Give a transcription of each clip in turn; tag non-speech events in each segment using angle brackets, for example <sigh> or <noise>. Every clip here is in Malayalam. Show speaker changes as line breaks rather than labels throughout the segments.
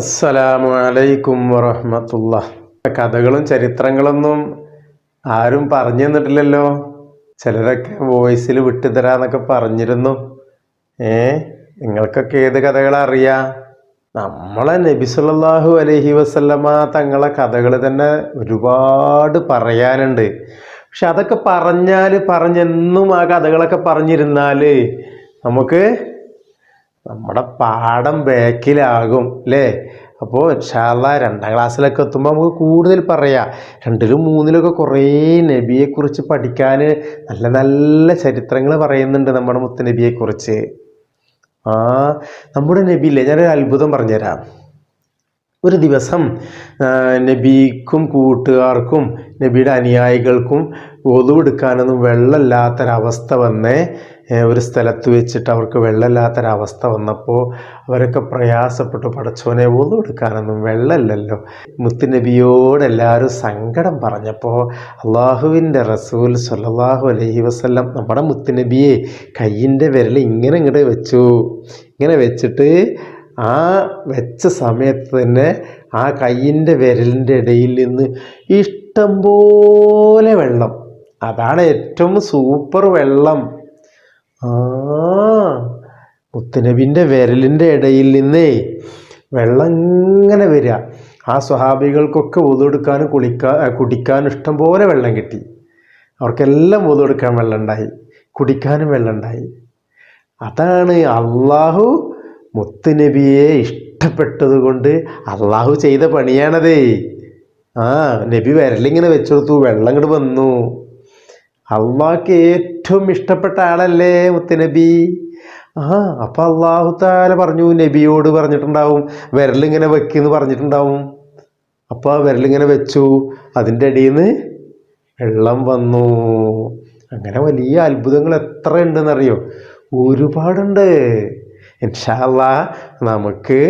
അസ്സലാമു അലൈക്കും വറഹമത്തുള്ള കഥകളും ചരിത്രങ്ങളൊന്നും ആരും പറഞ്ഞു തന്നിട്ടില്ലല്ലോ ചിലരൊക്കെ വോയിസിൽ വിട്ടുതരാന്നൊക്കെ പറഞ്ഞിരുന്നു ഏ നിങ്ങൾക്കൊക്കെ ഏത് കഥകളറിയാം നമ്മളെ നബിസുല്ലാഹു അലഹി വസ്ല്ലമ്മ തങ്ങളെ കഥകൾ തന്നെ ഒരുപാട് പറയാനുണ്ട് പക്ഷെ അതൊക്കെ പറഞ്ഞാൽ പറഞ്ഞെന്നും ആ കഥകളൊക്കെ പറഞ്ഞിരുന്നാൽ നമുക്ക് നമ്മുടെ പാഠം ബാക്കിലാകും അല്ലേ അപ്പോൾ ഇൻഷാല്ല രണ്ടാം ക്ലാസ്സിലൊക്കെ എത്തുമ്പോൾ നമുക്ക് കൂടുതൽ പറയാം രണ്ടിലും മൂന്നിലൊക്കെ കുറേ നബിയെക്കുറിച്ച് പഠിക്കാൻ നല്ല നല്ല ചരിത്രങ്ങൾ പറയുന്നുണ്ട് നമ്മുടെ മുത്തനബിയെക്കുറിച്ച് ആ നമ്മുടെ നബിയില്ലേ ഞാനൊരു അത്ഭുതം പറഞ്ഞുതരാം ഒരു ദിവസം നബിക്കും കൂട്ടുകാർക്കും നബിയുടെ അനുയായികൾക്കും ഒതുവെടുക്കാനൊന്നും വെള്ളമില്ലാത്തൊരവസ്ഥ വന്നേ ഒരു സ്ഥലത്ത് വെച്ചിട്ട് അവർക്ക് വെള്ളമില്ലാത്തൊരവസ്ഥ വന്നപ്പോൾ അവരൊക്കെ പ്രയാസപ്പെട്ട് പടച്ചോനെ ഒന്നും എടുക്കാനൊന്നും വെള്ളമില്ലല്ലോ മുത്തുനബിയോട് എല്ലാവരും സങ്കടം പറഞ്ഞപ്പോൾ അള്ളാഹുവിൻ്റെ റസൂൽ സല്ലാഹു അലൈഹി വസ്ല്ലാം നമ്മുടെ മുത്തുനബിയെ കയ്യിൻ്റെ വിരൽ ഇങ്ങനെ ഇങ്ങോട്ട് വെച്ചു ഇങ്ങനെ വെച്ചിട്ട് ആ വെച്ച സമയത്ത് തന്നെ ആ കയ്യിൻ്റെ വിരലിൻ്റെ ഇടയിൽ നിന്ന് ഇഷ്ടം പോലെ വെള്ളം അതാണ് ഏറ്റവും സൂപ്പർ വെള്ളം ആ മുത്തുനബിൻ്റെ വിരലിൻ്റെ ഇടയിൽ നിന്നേ വെള്ളം ഇങ്ങനെ വരിക ആ സ്വഹാബികൾക്കൊക്കെ ഒതുകൊടുക്കാനും കുളിക്കാൻ കുടിക്കാനും ഇഷ്ടം പോലെ വെള്ളം കിട്ടി അവർക്കെല്ലാം ഒതുകൊടുക്കാൻ വെള്ളം ഉണ്ടായി കുടിക്കാനും വെള്ളം ഉണ്ടായി അതാണ് അള്ളാഹു മുത്തുനബിയെ ഇഷ്ടപ്പെട്ടത് കൊണ്ട് അള്ളാഹു ചെയ്ത പണിയാണത് ആ നബി വിരലിങ്ങനെ വെച്ചെടുത്തു വെള്ളം ഇങ്ങോട്ട് വന്നു അള്ളാഹ്ക്ക് ഏറ്റവും ഇഷ്ടപ്പെട്ട ആളല്ലേ മുത്തനബി ആ അപ്പൊ അള്ളാഹു താല പറഞ്ഞു നബിയോട് പറഞ്ഞിട്ടുണ്ടാവും വിരലിങ്ങനെ വെക്കുന്നു പറഞ്ഞിട്ടുണ്ടാവും അപ്പോൾ ആ വിരലിങ്ങനെ വെച്ചു അതിൻ്റെ അടിയിൽ നിന്ന് വെള്ളം വന്നു അങ്ങനെ വലിയ അത്ഭുതങ്ങൾ എത്ര ഉണ്ടെന്നറിയോ ഒരുപാടുണ്ട് ഇൻഷാല്ല നമുക്ക്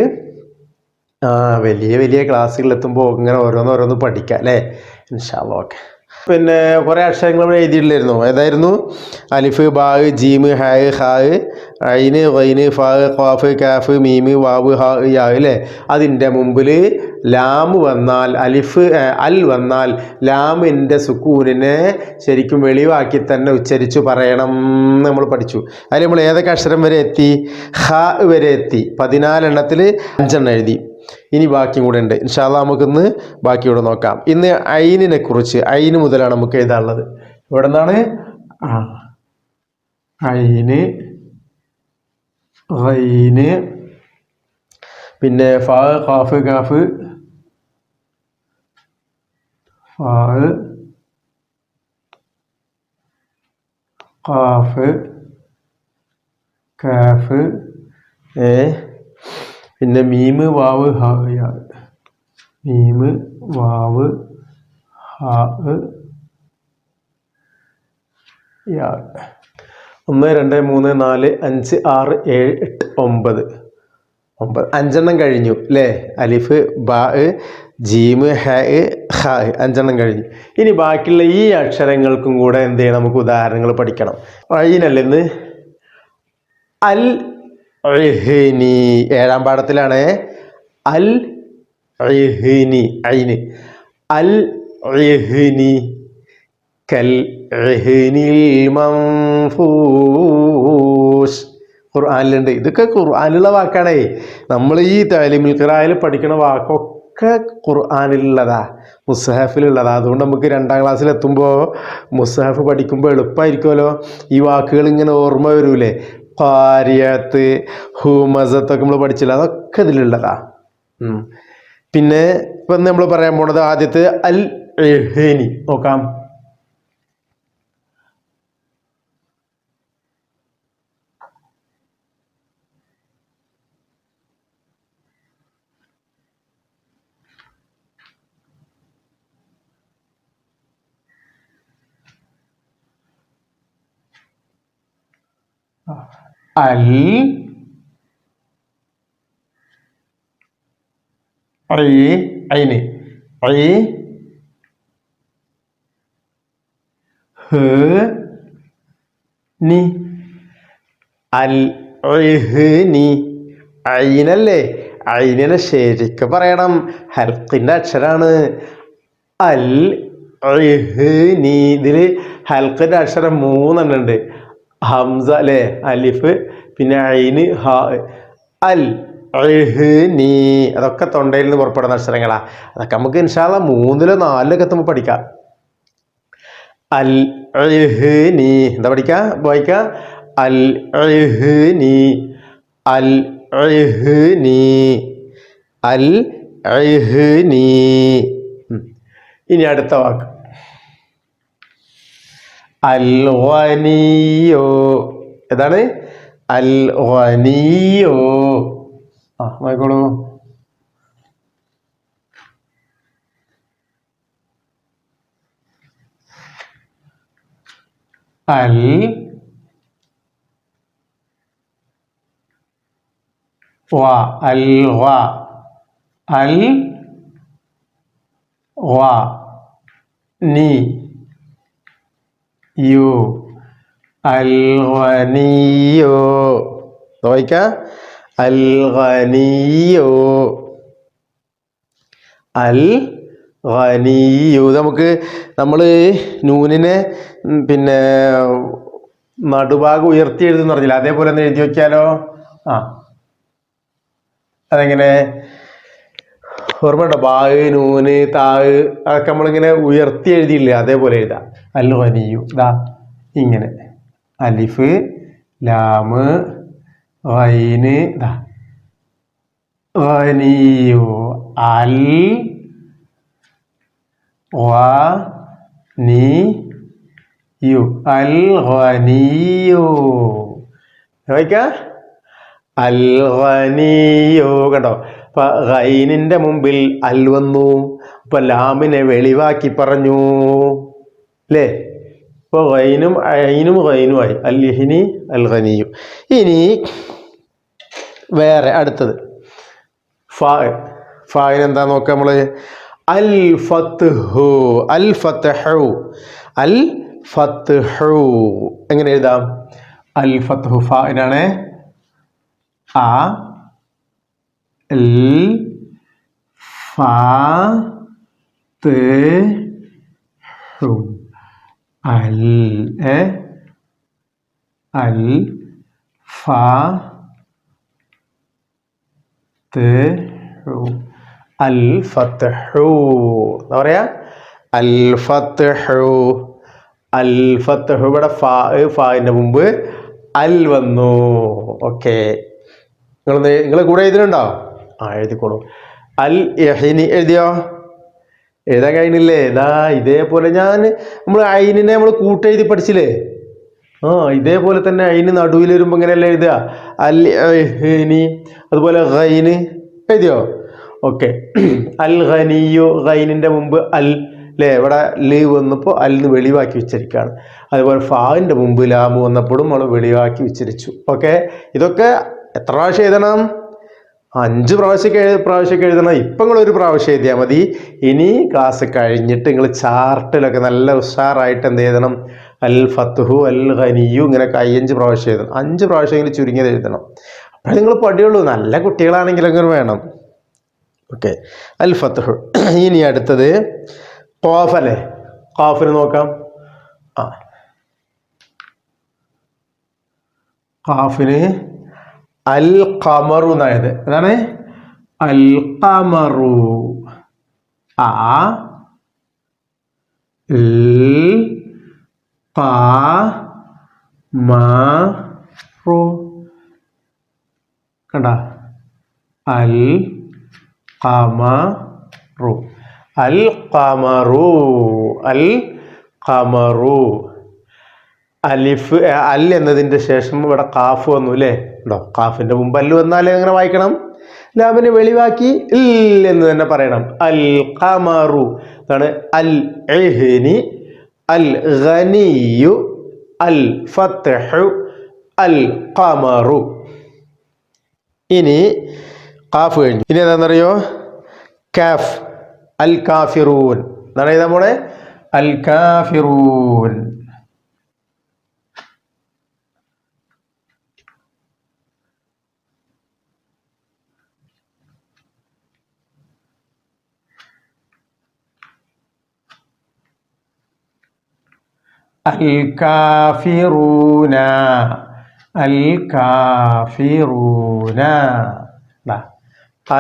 ആ വലിയ വലിയ ക്ലാസ്സുകളിലെത്തുമ്പോൾ ഇങ്ങനെ ഓരോന്നോരോന്ന് പഠിക്കാം അല്ലേ ഇൻഷാല്ല ഓക്കെ പിന്നെ കുറേ അക്ഷരങ്ങൾ എഴുതിയിട്ടില്ലായിരുന്നു ഏതായിരുന്നു അലിഫ് ബാ ജീമ് ഹായ് ഹായ് ഐന് വൈന് ഫാ ഖാഫ് കാഫ് മീമ് വാവ് ഹാ യാ അല്ലേ അതിൻ്റെ മുമ്പിൽ ലാം വന്നാൽ അലിഫ് അൽ വന്നാൽ ലാമിൻ്റെ സുക്കൂനിനെ ശരിക്കും വെളിവാക്കി തന്നെ ഉച്ചരിച്ചു പറയണം നമ്മൾ പഠിച്ചു അതിൽ നമ്മൾ ഏതൊക്കെ അക്ഷരം വരെ എത്തി ഹ വരെ എത്തി പതിനാലെണ്ണത്തിൽ അഞ്ചെണ്ണം എഴുതി ഇനി ബാക്കിയും കൂടെ ഉണ്ട് ഇൻഷാല്ല നമുക്കിന്ന് ബാക്കിയൂടെ നോക്കാം ഇന്ന് ഐനിനെ കുറിച്ച് ഐന് മുതലാണ് നമുക്ക് എഴുതാനുള്ളത് ഇവിടെ നിന്നാണ് ഐന് റൈന് പിന്നെ ഫാ ഖാഫ് ഖാഫ് ഫാ ഖാഫ് കാഫ് ഏ പിന്നെ മീമ് വാവ് ഹ മീമ് വാവ് ഹാ ഒന്ന് രണ്ട് മൂന്ന് നാല് അഞ്ച് ആറ് ഏഴ് എട്ട് ഒമ്പത് ഒമ്പത് അഞ്ചെണ്ണം കഴിഞ്ഞു അല്ലേ അലിഫ് ബാ ജീമ് ഹ ഹ അഞ്ചെണ്ണം കഴിഞ്ഞു ഇനി ബാക്കിയുള്ള ഈ അക്ഷരങ്ങൾക്കും കൂടെ എന്ത് ചെയ്യണം നമുക്ക് ഉദാഹരണങ്ങൾ പഠിക്കണം അയിനല്ലെന്ന് അൽ ഇഹിനി ഏഴാം പാഠത്തിലാണ് അൽ ഇഹിനി ഐന് അൽ ഇഹിനി കൽ ഇഹിനിൽ മംഫൂസ് ഖുർആാനിലുണ്ട് ഇതൊക്കെ ഖുർആാനിലുള്ള വാക്കാണേ നമ്മൾ ഈ താലിമിൽ ഖുറായിൽ പഠിക്കുന്ന വാക്കൊക്കെ ഖുർആാനിലുള്ളതാ മുസ്ഹഫിലുള്ളതാ അതുകൊണ്ട് നമുക്ക് രണ്ടാം ക്ലാസ്സിൽ എത്തുമ്പോൾ മുസ്ഹഫ് പഠിക്കുമ്പോൾ എളുപ്പമായിരിക്കുമല്ലോ ഈ വാക്കുകൾ ഇങ്ങനെ ഓർമ്മ വരൂലേ കാരിയത്ത് ഹൂമസത്തൊക്കെ നമ്മൾ പഠിച്ചില്ല അതൊക്കെ ഇതിലുള്ളതാ പിന്നെ ഇപ്പൊ നമ്മൾ പറയാൻ പോണത് ആദ്യത്തെ അൽ എഹേനി നോക്കാം ആ അൽ ഐന് ഐ നി അൽ നി ഐനല്ലേ ഐനെ ശരിക്കും പറയണം ഹൽക്കിൻ്റെ അക്ഷരാണ് അൽ നി ഇതിൽ ഹൽക്കിൻ്റെ അക്ഷരം മൂന്നെണ്ണം ഉണ്ട് ഹംസ അല്ലെ അലിഫ് പിന്നെ ഐന് ഹ അൽ നീ അതൊക്കെ തൊണ്ടയിൽ നിന്ന് പുറപ്പെടുന്ന അക്ഷരങ്ങളാ അതൊക്കെ നമുക്ക് ഇൻഷാല്ല മൂന്നിലോ നാലിലൊക്കെ എത്തുമ്പോൾ പഠിക്കാം അൽ നീ എന്താ പഠിക്കാം വായിക്കുക അൽ നീ അൽ നീ അൽ നീ ഇനി അടുത്ത വാക്ക് അൽ ഖനിയോ ഏതാണ് അൽ ആ നോക്കോളൂ അൽ അൽ വ നീ യു അൽവനിയോ ഖനിയോ വായിക്ക അൽ ഖനിയോ അൽ നമുക്ക് നമ്മൾ നൂനിനെ പിന്നെ നടുഭാഗം ഉയർത്തി എഴുതുന്ന പറഞ്ഞില്ല അതേപോലെ ഒന്ന് എഴുതി വെച്ചാലോ ആ അതെങ്ങനെ ഓർമ്മയുണ്ടോ ബായ് നൂന് താഴ് അതൊക്കെ നമ്മളിങ്ങനെ ഉയർത്തി എഴുതിയില്ലേ അതേപോലെ എഴുതാം അല്ലു അനിയു ദാ ഇങ്ങനെ അലിഫ് ലാമ് വൈന് ദാ വനിയു അൽ വ യു അൽ വനിയു വായിക്കാം അൽ വനിയു കണ്ടോ അപ്പം മുമ്പിൽ അൽ വന്നു അപ്പം ലാമിനെ വെളിവാക്കി പറഞ്ഞു അല്ലേ ഇപ്പൊ റൈനും ഐനും റൈനുമായി അൽ അൽ ഖനിയും ഇനി വേറെ അടുത്തത് ഫാ എന്താ നോക്കാം നമ്മൾ അൽ ഹു അൽ ഹു അൽ ഹു എങ്ങനെ എഴുതാം അൽ ഹു ഫായിനാണ് ആ ഫു അൽ എ അൽ ഫ അൽ ഫത്തു എന്താ അൽ ഫത്തു അൽ ഫത്തു ഇവിടെ ഫാ ഫാൻ്റെ മുമ്പ് അൽ വന്നു ഓക്കെ നിങ്ങൾ നിങ്ങൾ കൂടെ ഇതിലുണ്ടോ ആ എഴുതിക്കോളൂ അൽ യഹിനി എഴുതിയോ എഴുതാൻ കഴിഞ്ഞില്ലേ ഇതാ ഇതേപോലെ ഞാൻ നമ്മൾ അയിനെ നമ്മൾ കൂട്ടെഴുതി പഠിച്ചില്ലേ ആ ഇതേപോലെ തന്നെ അയിന് നടുവിൽ വരുമ്പോൾ ഇങ്ങനെയല്ല എഴുതുക അൽ ഹിനി അതുപോലെ ഖൈന് എഴുതിയോ ഓക്കെ അൽ ഖനിയോ ഖൈനിൻ്റെ മുമ്പ് അൽ അല്ലേ ഇവിടെ ലീവ് വന്നപ്പോൾ അല്ലിന്ന് വെളിവാക്കി ഉച്ചരിക്കുകയാണ് അതുപോലെ ഫാവിൻ്റെ മുമ്പ് ലാബ് വന്നപ്പോഴും നമ്മൾ വെളിവാക്കി ഉച്ചരിച്ചു ഓക്കെ ഇതൊക്കെ എത്ര പ്രാവശ്യം എഴുതണം അഞ്ച് പ്രാവശ്യം എഴു പ്രാവശ്യമൊക്കെ എഴുതണം ഇപ്പം നിങ്ങൾ ഒരു പ്രാവശ്യം എഴുതിയാൽ മതി ഇനി ക്ലാസ് കഴിഞ്ഞിട്ട് നിങ്ങൾ ചാർട്ടിലൊക്കെ നല്ല ഉഷാറായിട്ട് എന്ത് എഴുതണം അൽ ഫത്തുഹു അൽ ഹനിയു ഇങ്ങനെയൊക്കെ അയ്യഞ്ച് പ്രാവശ്യം എഴുതണം അഞ്ച് എങ്കിലും ചുരുങ്ങിയത് എഴുതണം അപ്പോഴേ നിങ്ങൾ പടിയുള്ളൂ നല്ല കുട്ടികളാണെങ്കിലെങ്കിലും വേണം ഓക്കെ അൽ ഫത്തുഹു <clears throat> ഇനി അടുത്തത് കോഫല്ലേ കാഫിന് നോക്കാം ആ കാഫിന് അൽ ഖമറു എന്നായത് എന്താണ് അൽ ഖമറു ആ മറു കണ്ട അൽ ഖമറു അൽ ഖമറു അൽ അലിഫ് അൽ എന്നതിന്റെ ശേഷം ഇവിടെ കാഫ് വന്നു അല്ലേ ഉണ്ടോ കാഫിന്റെ മുമ്പ് അല്ലു വന്നാൽ എങ്ങനെ വായിക്കണം ലാമിനെ വെളിവാക്കി ഇൽ എന്ന് തന്നെ പറയണം അൽ കമറു അതാണ് അൽ എഹ്നി അൽ ഖനിയു അൽ ഫത്തഹു അൽ കമറു ഇനി കാഫ് കഴിഞ്ഞു ഇനി എന്താണെന്നറിയോ കാഫ് അൽ കാഫിറൂൻ എന്നാണ് നമ്മുടെ അൽ കാഫിറൂൻ അൽകാഫിറൂന അൽകാഫിറൂന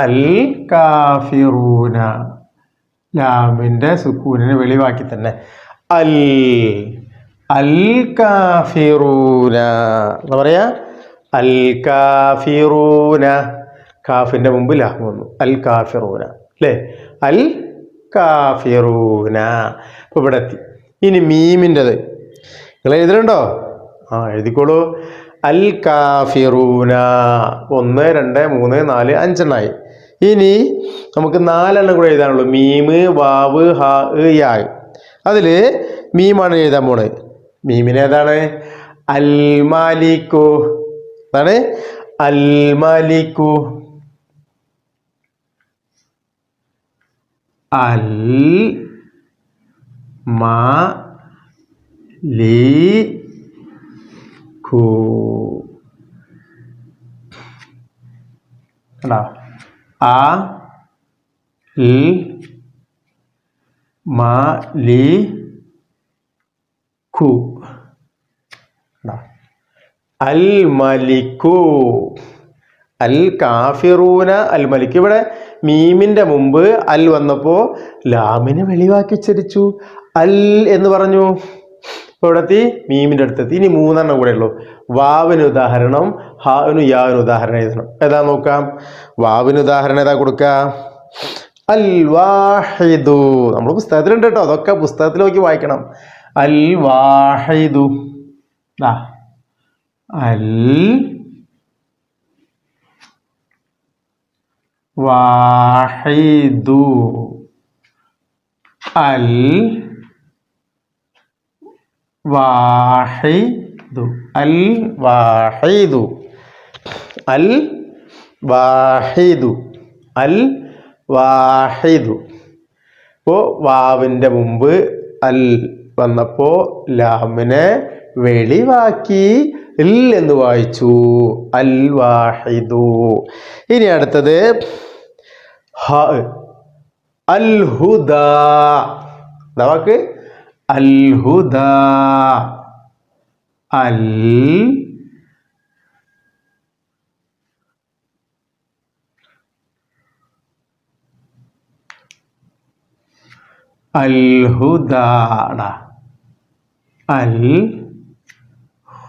അൽകാഫിറൂന ലാമിൻ്റെ സുക്കൂനിന് വെളിവാക്കി തന്നെ അൽ അൽകാഫിറൂന എന്താ പറയുക അൽകാഫിറൂന കാഫിൻ്റെ മുമ്പ് ലാഹം വന്നു അൽ കാഫിറൂന അല്ലേ അൽ കാഫിറൂന ഇപ്പൊ ഇവിടെ എത്തി ഇനി മീമിൻ്റെത് നിങ്ങൾ എഴുതിലുണ്ടോ ആ എഴുതിക്കോളൂ അൽ കാഫിറൂന ഒന്ന് രണ്ട് മൂന്ന് നാല് അഞ്ചെണ്ണായി ഇനി നമുക്ക് നാലെണ്ണം കൂടെ എഴുതാനുള്ളൂ മീമ് വാവ് ഹാ യായ് അതിൽ മീമാണ് എഴുതാൻ പോണത് മീമിന് ഏതാണ് അൽ മാലിക്കു എന്താണ് അൽ മാലിക്കു അൽ മാ ലി ഖൂ കണ്ടാ ആ ൽ മ ലി ഖു അൽ മലിക്കു അൽ കാഫിറൂന അൽ മലിക്ക് ഇവിടെ മീമിന്റെ മുമ്പ് അൽ വന്നപ്പോ ലാമിനെ വെളിവാക്കി ചരിച്ചു അൽ എന്ന് പറഞ്ഞു ഇവിടെത്തി മീമിന്റെ മീമിൻ്റെ അടുത്തെത്തി ഇനി മൂന്നെണ്ണം കൂടെ ഉള്ളൂ വാവിന് ഉദാഹരണം ഹാവിന് യാവിന് ഉദാഹരണം എഴുതണം ഏതാ നോക്കാം വാവിന് ഉദാഹരണം ഏതാ കൊടുക്ക അൽ വാഹിദു നമ്മൾ പുസ്തകത്തിലുണ്ട് കേട്ടോ അതൊക്കെ പുസ്തകത്തിൽ നോക്കി വായിക്കണം അൽ വാഹിദു അൽ വാഹിദു അൽ വാഹിദു അൽ വാഹിദു അൽ വാഹിദു അൽ വാഹിദു ഇപ്പോൾ വാവിൻ്റെ മുമ്പ് അൽ വന്നപ്പോൾ ലാമിനെ വെളിവാക്കി ഇൽ എന്ന് വായിച്ചു അൽ വാഹിദു ഇനി അടുത്തത് ഹ അൽ ഹുദ വാക്ക് അൽഹുദ അൽ അൽഹുദ അൽ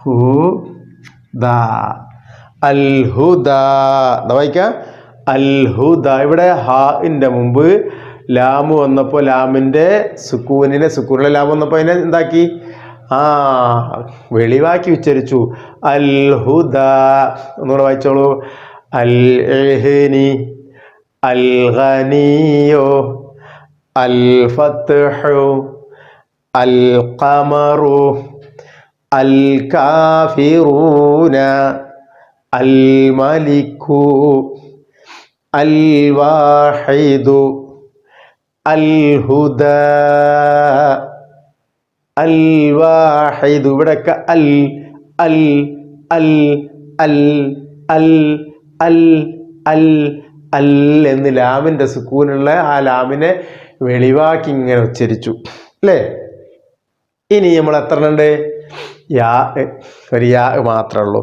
ഹുദ അൽഹുദ വായിക്ക അൽഹുദ ഇവിടെ ഇന്റെ മുമ്പ് ലാമ് വന്നപ്പോൾ ലാമിൻ്റെ സുക്കൂനിനെ സുക്കൂനിലെ ലാം വന്നപ്പോൾ അതിനെ എന്താക്കി ആ വെളിവാക്കി ഉച്ചരിച്ചു അൽ ഹുദ ഒന്നുകൂടെ വായിച്ചോളൂ അൽ എഹ്നി അൽ ഖനിയോ അൽ ഫത്ത്ഹു അൽ ഖമറു അൽ കാഫിറൂന അൽ മലിക്കു അൽ വാഹിദു അൽഹുദ അൽ വാഹിദ് ഇവിടെയൊക്കെ അൽ അൽ അൽ അൽ അൽ അൽ അൽ അൽ എന്ന് ലാമിൻ്റെ സുക്കൂനുള്ള ആ ലാമിനെ വെളിവാക്കി ഇങ്ങനെ ഉച്ചരിച്ചു അല്ലേ ഇനി നമ്മൾ എത്ര ഉണ്ട് യാ ഒരു യാ മാത്രമേ ഉള്ളൂ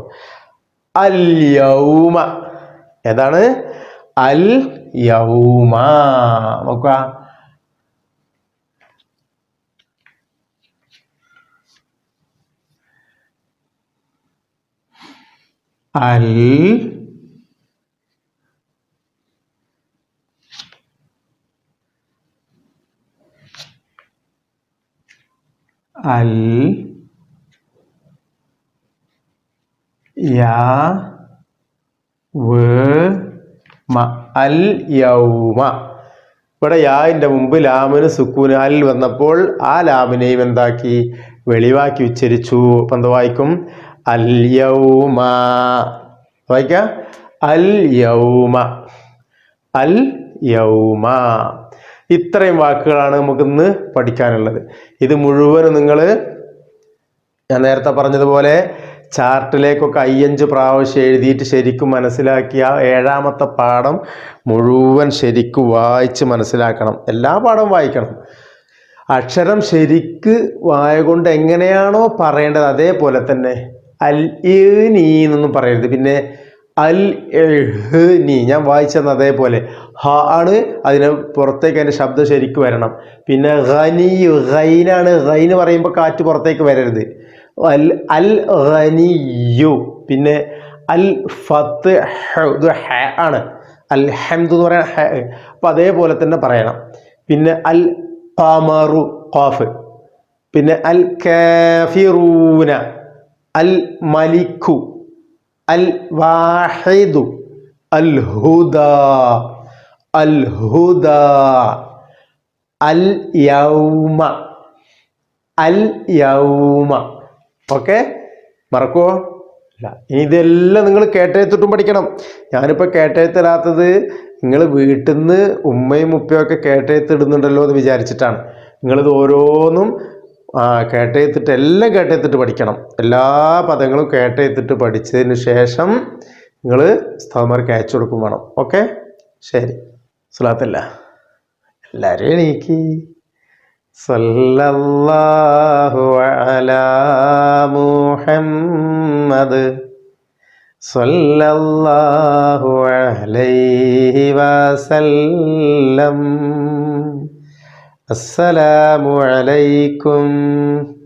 അൽ യൗമ ഏതാണ് അൽ യൗമ നോക്കുക അൽ അൽ യാ മ അൽ യൗമ ഇവിടെ യാതിൻ്റെ മുമ്പ് ലാമിന് സുക്കൂന് അൽ വന്നപ്പോൾ ആ ലാമിനെയും എന്താക്കി വെളിവാക്കി ഉച്ചരിച്ചു അപ്പം വായിക്കും അൽ യൗമ വായിക്ക അൽ യൗമ അൽ യൗമ ഇത്രയും വാക്കുകളാണ് ഇന്ന് പഠിക്കാനുള്ളത് ഇത് മുഴുവനും നിങ്ങൾ ഞാൻ നേരത്തെ പറഞ്ഞതുപോലെ ചാർട്ടിലേക്കൊക്കെ അയ്യഞ്ച് പ്രാവശ്യം എഴുതിയിട്ട് ശരിക്കും മനസ്സിലാക്കിയ ഏഴാമത്തെ പാഠം മുഴുവൻ ശരിക്കും വായിച്ച് മനസ്സിലാക്കണം എല്ലാ പാഠവും വായിക്കണം അക്ഷരം ശരിക്ക് വായ കൊണ്ട് എങ്ങനെയാണോ പറയേണ്ടത് അതേപോലെ തന്നെ അൽ നീ എന്നൊന്നും പറയരുത് പിന്നെ അൽ നീ ഞാൻ വായിച്ചെന്ന് അതേപോലെ ഹ ആണ് അതിന് പുറത്തേക്ക് അതിൻ്റെ ശബ്ദം ശരിക്ക് വരണം പിന്നെ ഖനി ഖൈനാണ് പറയുമ്പോൾ കാറ്റ് പുറത്തേക്ക് വരരുത് അൽ അൽ ഖനിയു പിന്നെ അൽ ഫത്ത് ഹ ആണ് അൽ ഹംദ് എന്ന് പറയുന്ന ഹെ അപ്പം അതേപോലെ തന്നെ പറയണം പിന്നെ അൽ പാമറു ഖാഫ് പിന്നെ അൽ കാഫിറൂന അൽ മലിഖു അൽ വാഹിദു അൽ ഹുദ അൽ ഹുദ അൽ യൗമ അൽ യൗമ ഓക്കെ മറക്കുമോ അല്ല ഇനി ഇതെല്ലാം നിങ്ങൾ കേട്ടെഴുത്തിട്ടും പഠിക്കണം ഞാനിപ്പോൾ കേട്ടെഴുത്തരാത്തത് നിങ്ങൾ വീട്ടിൽ നിന്ന് ഉമ്മയും ഉപ്പയും ഒക്കെ കേട്ടെഴുത്തിടുന്നുണ്ടല്ലോ എന്ന് വിചാരിച്ചിട്ടാണ് നിങ്ങളിത് ഓരോന്നും കേട്ടയത്തിട്ട് എല്ലാം കേട്ടയത്തിട്ട് പഠിക്കണം എല്ലാ പദങ്ങളും കേട്ടയത്തിട്ട് പഠിച്ചതിന് ശേഷം നിങ്ങൾ ഉസ്താദ്മാർക്ക് അയച്ചു കൊടുക്കും വേണം ഓക്കെ ശരി സുലാത്തല്ല എല്ലാവരെയും എണീക്ക് സല്ലല്ലാഹു അലാ മുഹമ്മദ് സല്ലല്ലാഹു അലൈഹി വസല്ലം السلام عليكم